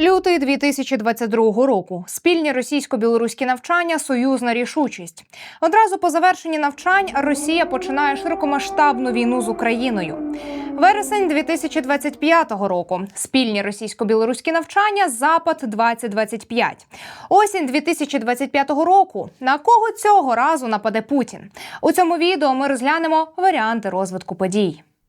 Лютий 2022 року. Спільні російсько-білоруські навчання, союзна рішучість. Одразу по завершенні навчань Росія починає широкомасштабну війну з Україною. Вересень 2025 року. Спільні російсько-білоруські навчання Запад 2025 Осінь 2025 року. На кого цього разу нападе Путін? У цьому відео ми розглянемо варіанти розвитку подій.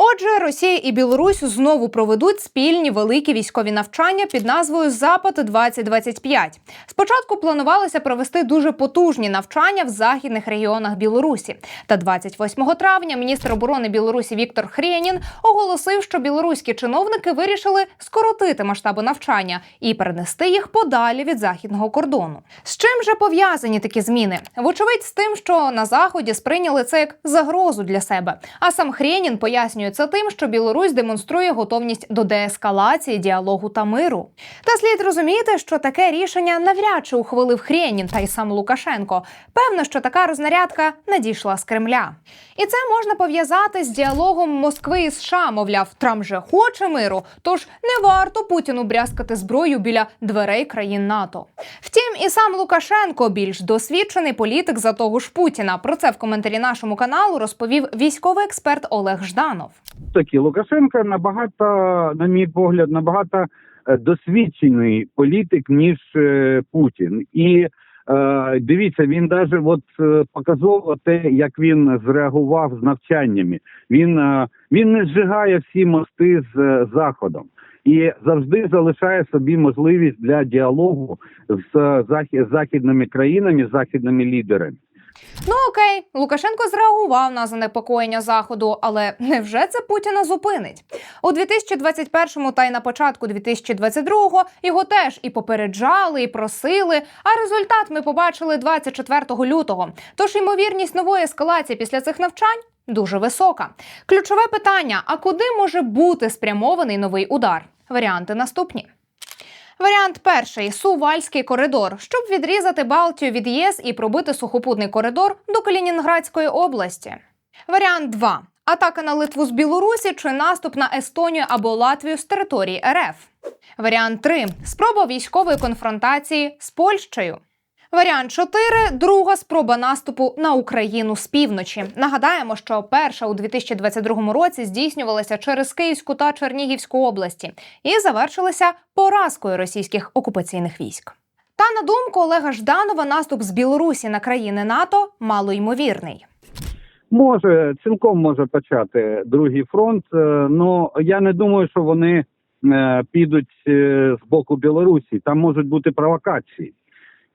Отже, Росія і Білорусь знову проведуть спільні великі військові навчання під назвою Запад 2025 Спочатку планувалося провести дуже потужні навчання в західних регіонах Білорусі. Та 28 травня міністр оборони Білорусі Віктор Хрєнін оголосив, що білоруські чиновники вирішили скоротити масштаби навчання і перенести їх подалі від західного кордону. З чим же пов'язані такі зміни? Вочевидь, з тим, що на заході сприйняли це як загрозу для себе. А сам Хрєнін пояснює це тим, що Білорусь демонструє готовність до деескалації, діалогу та миру. Та слід розуміти, що таке рішення навряд чи ухвалив Хрєнін та й сам Лукашенко. Певно, що така рознарядка надійшла з Кремля. І це можна пов'язати з діалогом Москви і США. Мовляв, Трамп же хоче миру, тож не варто Путіну брязкати зброю біля дверей країн НАТО. Втім, і сам Лукашенко більш досвідчений політик за того ж Путіна. Про це в коментарі нашому каналу розповів військовий експерт Олег Жданов. Таки Лукашенко набагато, на мій погляд, набагато е, досвідчений політик ніж е, Путін. І е, дивіться, він навіть от показово те, як він зреагував з навчаннями. Він він не зжигає всі мости з заходом. І завжди залишає собі можливість для діалогу з західними країнами, з західними лідерами. Ну окей, Лукашенко зреагував на занепокоєння заходу, але невже це Путіна зупинить? У 2021 та й на початку 2022 його теж і попереджали, і просили. А результат ми побачили 24 лютого. Тож ймовірність нової ескалації після цих навчань дуже висока. Ключове питання: а куди може бути спрямований новий удар? Варіанти наступні. Варіант перший Сувальський коридор, щоб відрізати Балтію від ЄС і пробити сухопутний коридор до Калінінградської області. Варіант 2 атака на Литву з Білорусі чи наступ на Естонію або Латвію з території РФ. Варіант 3 спроба військової конфронтації з Польщею. Варіант 4 друга спроба наступу на Україну з півночі. Нагадаємо, що перша у 2022 році здійснювалася через Київську та Чернігівську області і завершилася поразкою російських окупаційних військ. Та на думку Олега Жданова, наступ з Білорусі на країни НАТО малоймовірний. Може, цілком може почати другий фронт. Ну я не думаю, що вони е, підуть е, з боку Білорусі. Там можуть бути провокації.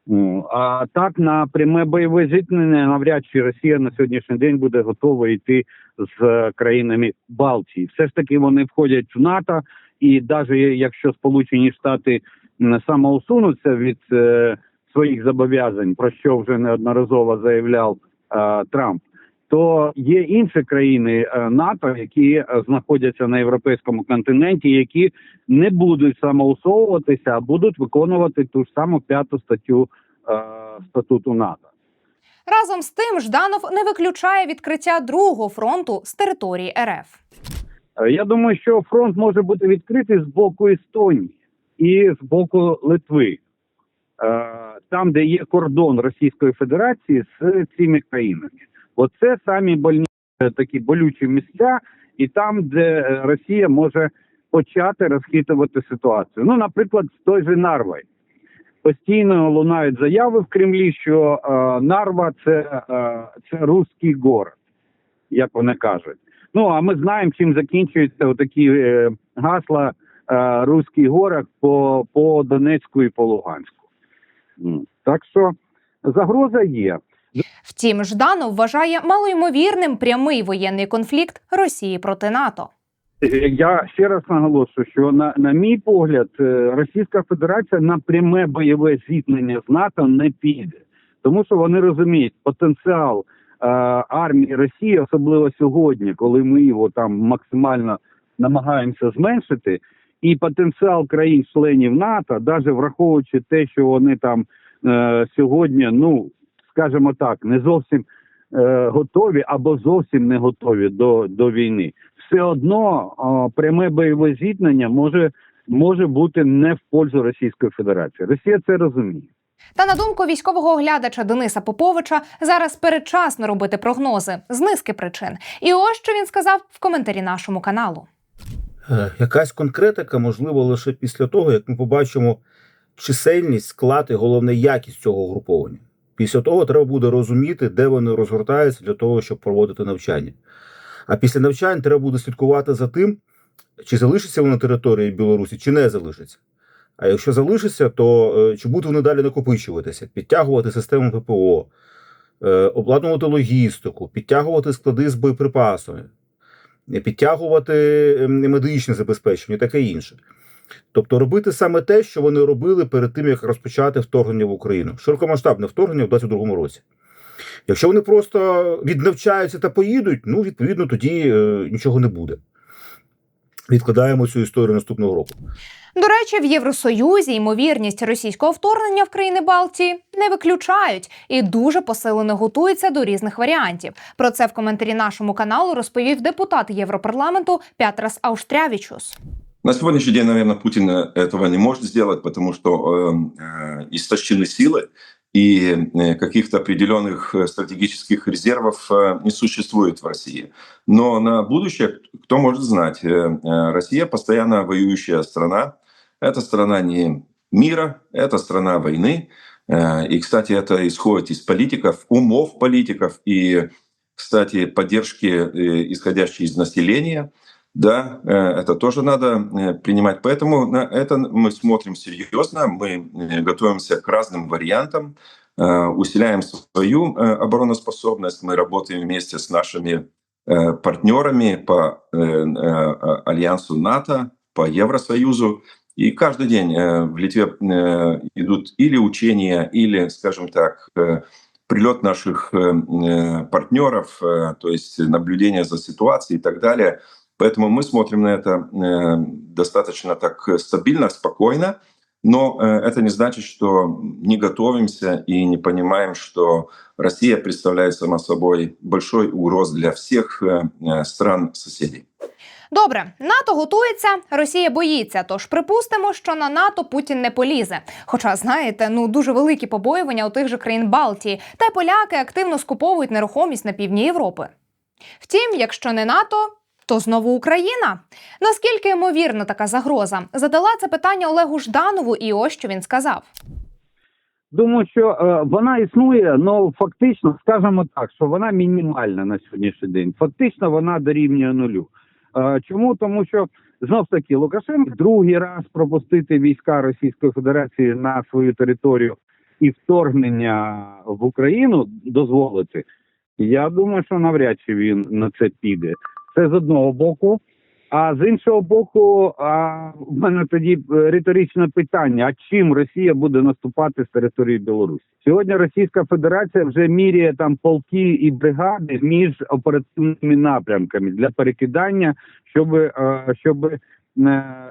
Ну, А так на пряме бойове зіткнення навряд чи Росія на сьогоднішній день буде готова йти з країнами Балтії. Все ж таки вони входять в НАТО, і навіть якщо Сполучені Штати самоусунуться від е, своїх зобов'язань, про що вже неодноразово заявляв е, Трамп то є інші країни е, НАТО, які е, знаходяться на європейському континенті, які не будуть самоусовуватися, а будуть виконувати ту ж саму п'яту статтю е, статуту НАТО. Разом з тим, Жданов не виключає відкриття другого фронту з території РФ. Я думаю, що фронт може бути відкритий з боку Естонії і з боку Литви, там, де є кордон Російської Федерації з цими країнами. Оце самі больні такі болючі місця, і там, де е, Росія може почати розхитувати ситуацію. Ну, наприклад, з той же Нарвою. Постійно лунають заяви в Кремлі, що е, Нарва це, е, це руський город, як вони кажуть. Ну а ми знаємо, чим закінчуються такі е, гасла е, руський город по, по Донецьку і по Луганську. Так що загроза є. Втім, Жданов вважає малоймовірним прямий воєнний конфлікт Росії проти НАТО. Я ще раз наголошую, що на, на мій погляд, е, Російська Федерація на пряме бойове зіткнення з НАТО не піде, тому що вони розуміють потенціал е, армії Росії, особливо сьогодні, коли ми його там максимально намагаємося зменшити, і потенціал країн-членів НАТО, навіть враховуючи те, що вони там е, сьогодні, ну скажімо так, не зовсім е, готові або зовсім не готові до, до війни. Все одно о, пряме бойове зіткнення може, може бути не в пользу Російської Федерації. Росія це розуміє. Та на думку військового оглядача Дениса Поповича, зараз передчасно робити прогнози з низки причин. І ось що він сказав в коментарі нашому каналу. Е, Якась конкретика можливо лише після того, як ми побачимо чисельність, склад і головне якість цього угруповання. Після того треба буде розуміти, де вони розгортаються для того, щоб проводити навчання. А після навчань треба буде слідкувати за тим, чи залишаться вони на території Білорусі, чи не залишаться. А якщо залишаться, то е, чи будуть вони далі накопичуватися, підтягувати систему ППО, е, обладнувати логістику, підтягувати склади з боєприпасами, підтягувати ем, медичне забезпечення і таке інше. Тобто робити саме те, що вони робили перед тим, як розпочати вторгнення в Україну, широкомасштабне вторгнення в 2022 році. Якщо вони просто віднавчаються та поїдуть, ну відповідно тоді е, нічого не буде. Відкладаємо цю історію наступного року. До речі, в Євросоюзі ймовірність російського вторгнення в країни Балтії не виключають і дуже посилено готуються до різних варіантів. Про це в коментарі нашому каналу розповів депутат Європарламенту Пятрас Ауштрявічус. На сегодняшний день, наверное, Путин э, этого не может сделать, потому что э, истощены силы и э, каких-то определенных э, стратегических резервов не существует в России. Но на будущее, кто может знать, Россия постоянно воюющая страна. Это страна не мира, это страна войны. И, кстати, это исходит из политиков, умов политиков и, кстати, поддержки, исходящей из населения. Да, э, это тоже надо э, принимать. Поэтому на это мы смотрим серьезно, мы э, готовимся к разным вариантам, усиляем свою обороноспособность, мы работаем вместе с нашими партнерами по альянсу НАТО, по Евросоюзу. И каждый день в Литве идут или учения, или, скажем так, прилет наших партнеров, то есть наблюдение за ситуацией и так далее. Поэтому мы смотрим на это э, достаточно так стабильно, спокойно. Но э, это не значит, что не готовимся и не понимаем, что Россия представляет сама собой большой угроз для всех э, э, стран соседей. Добре, НАТО готується, Росія боїться. Тож припустимо, що на НАТО Путін не полізе. Хоча, знаєте, ну дуже великі побоювання у тих же країн Балтії, та й поляки активно скуповують нерухомість на півдні Європи. Втім, якщо не НАТО. то знову Україна. Наскільки ймовірна така загроза? Задала це питання Олегу Жданову, і ось що він сказав. Думаю, що е, вона існує, але фактично, скажімо так, що вона мінімальна на сьогоднішній день. Фактично вона дорівнює нулю. Е, чому? Тому що знов таки Лукашенко другий раз пропустити війська Російської Федерації на свою територію і вторгнення в Україну дозволити. Я думаю, що навряд чи він на це піде. Це з одного боку. А з іншого боку, а, в мене тоді е, риторичне питання: а чим Росія буде наступати з території Білорусі? Сьогодні Російська Федерація вже міряє там полки і бригади між оперативними напрямками для перекидання, щоб, е, щоб е,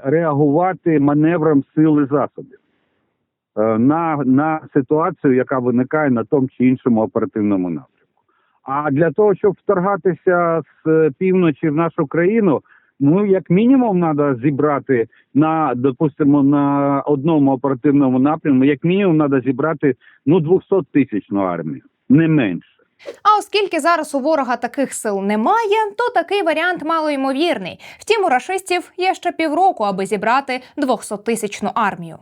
реагувати маневром сил і засобів на, на ситуацію, яка виникає на тому чи іншому оперативному напрямку. А для того, щоб вторгатися з півночі в нашу країну, ну як мінімум треба зібрати на допустимо на одному оперативному напрямку, як мінімум треба зібрати ну 200 тисячну армію, не менше. А оскільки зараз у ворога таких сил немає, то такий варіант малоймовірний. Втім, у рашистів є ще півроку, аби зібрати 200-тисячну армію.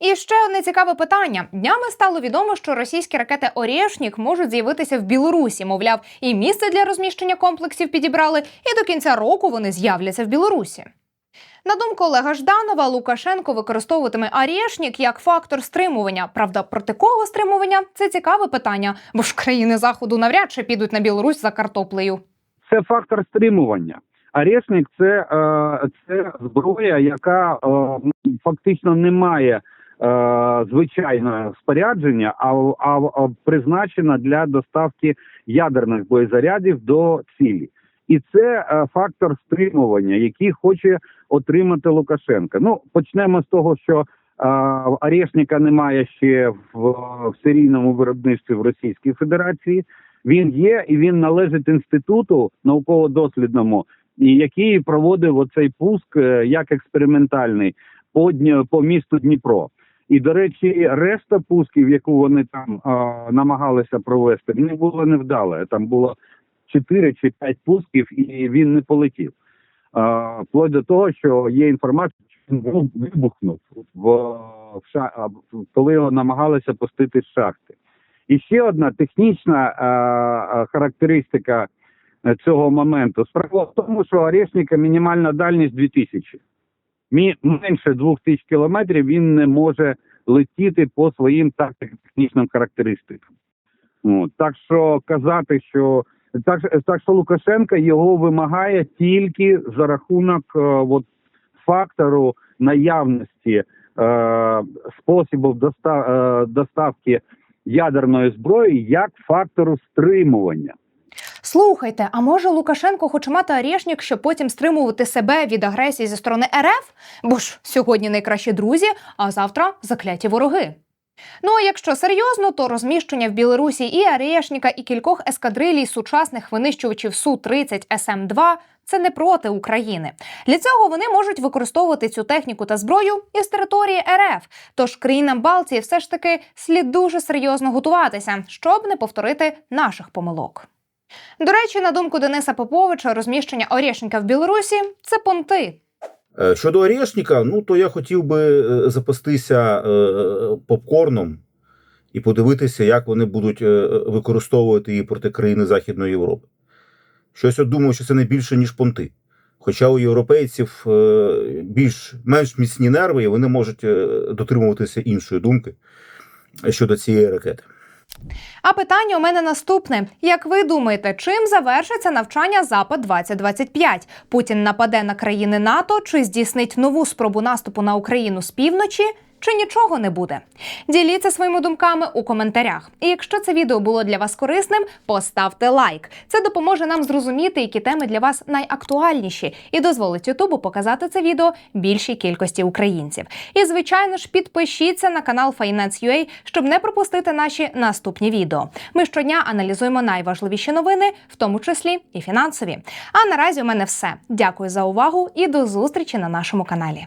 І ще одне цікаве питання. Днями стало відомо, що російські ракети Орєшнік можуть з'явитися в Білорусі. Мовляв, і місце для розміщення комплексів підібрали, і до кінця року вони з'являться в Білорусі. На думку Олега Жданова, Лукашенко використовуватиме Арєшнік як фактор стримування. Правда, проти кого стримування це цікаве питання, бо ж країни заходу навряд чи підуть на Білорусь за картоплею. Це фактор стримування. Арешник це, е, це зброя, яка е, фактично не має е, звичайного спорядження, а, а, призначена для доставки ядерних боєзарядів до цілі. І це фактор стримування, який хоче отримати Лукашенка. Ну почнемо з того, що А, Орешника немає ще в, в серійному виробництві в Російській Федерації. Він є і він належить інституту науково-дослідному, і який проводив оцей пуск е, як експериментальний по, по місту Дніпро. І, до речі, решта пусків, яку вони там а, намагалися провести, не було невдале. Там було 4 чи 5 пусків, і він не полетів. А, вплоть до того, що є інформація, що він вибухнув в, в ша... коли його намагалися пустити з шахти. І ще одна технічна а, характеристика цього моменту. Справа в тому, що Орешника мінімальна дальність 2000. Мі... Менше 2000 кілометрів він не може летіти по своїм тактико-технічним характеристикам. От. Так що казати, що так, так що Лукашенко його вимагає тільки за рахунок е, от, фактору наявності е, способів доста, е, доставки ядерної зброї як фактору стримування. Слухайте, а може Лукашенко хоче мати Орешник, щоб потім стримувати себе від агресії зі сторони РФ? Бо ж сьогодні найкращі друзі, а завтра закляті вороги. Ну а якщо серйозно, то розміщення в Білорусі і Орешника, і кількох ескадрилій сучасних винищувачів су 30 см 2 це не проти України. Для цього вони можуть використовувати цю техніку та зброю із території РФ. Тож країнам Балтії все ж таки слід дуже серйозно готуватися, щоб не повторити наших помилок. До речі, на думку Дениса Поповича, розміщення Орешника в Білорусі це понти. Е, Щодо Орешника, ну то я хотів би е, запастися е, попкорном і подивитися, як вони будуть використовувати її проти країни Західної Європи. Щось я думаю, що це не більше, ніж понти. Хоча у європейців більш менш міцні нерви, і вони можуть дотримуватися іншої думки щодо цієї ракети. А питання у мене наступне: як ви думаєте, чим завершиться навчання Запад 2025 Путін нападе на країни НАТО чи здійснить нову спробу наступу на Україну з півночі? Чи нічого не буде? Діліться своїми думками у коментарях. І якщо це відео було для вас корисним, поставте лайк. Це допоможе нам зрозуміти, які теми для вас найактуальніші, і дозволить Ютубу показати це відео більшій кількості українців. І звичайно ж, підпишіться на канал Finance.ua, щоб не пропустити наші наступні відео. Ми щодня аналізуємо найважливіші новини, в тому числі і фінансові. А наразі у мене все. Дякую за увагу і до зустрічі на нашому каналі.